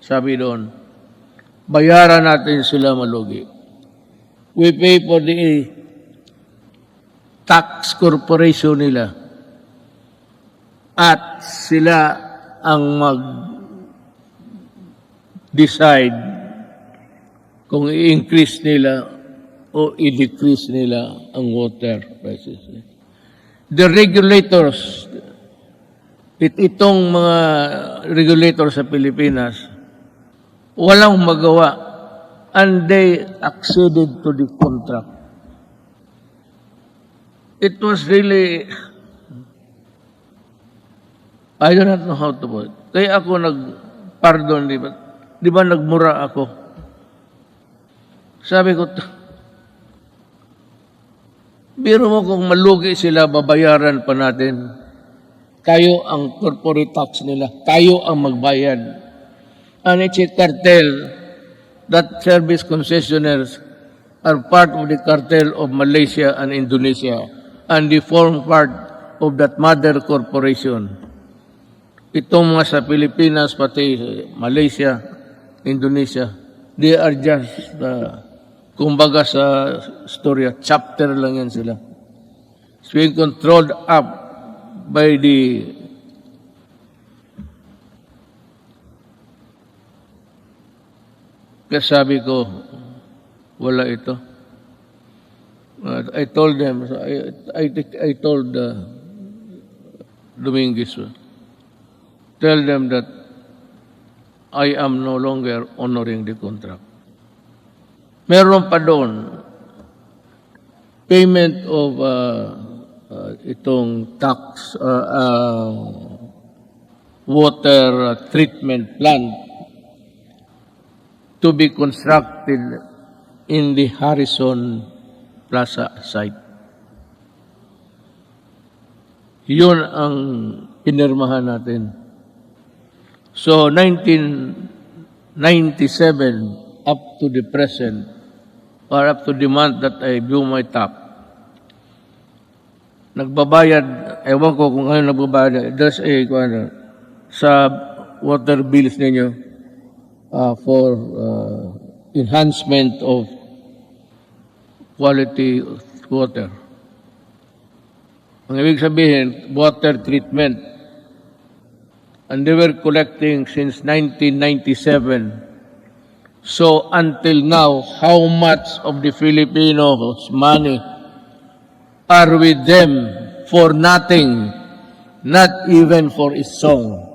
Sabi doon, bayaran natin sila malugi. We pay for the tax corporation nila. At sila ang mag-decide kung i-increase nila o i-decrease nila ang water prices. The regulators, it, itong mga regulator sa Pilipinas, walang magawa and they acceded to the contract. It was really, I do not know how to put it. Kaya ako nag-pardon, di ba? Di ba nagmura ako? Sabi ko, biro mo kung malugi sila, babayaran pa natin. Tayo ang corporate tax nila. Tayo ang magbayad. And it's a cartel that service concessionaires are part of the cartel of Malaysia and Indonesia and they form part of that mother corporation. Itong mga sa Pilipinas, pati Malaysia, Indonesia, they are just, uh, kumbaga sa storya, chapter lang yan sila. It's being controlled up by the Kaya sabi ko, wala ito. I told them, I, I, I told uh, Dominguez, uh, tell them that I am no longer honoring the contract. Meron pa doon, payment of uh, uh, itong tax, uh, uh, water treatment plant to be constructed in the Harrison Plaza site. Yun ang pinirmahan natin. So, 1997 up to the present, or up to the month that I blew my top, nagbabayad, ewan ko kung ano nagbabayad, there's a, ano, sa water bills ninyo, uh, for uh, enhancement of quality water. Ang ibig sabihin, water treatment. And they were collecting since 1997. So until now, how much of the Filipinos' money are with them for nothing, not even for a song?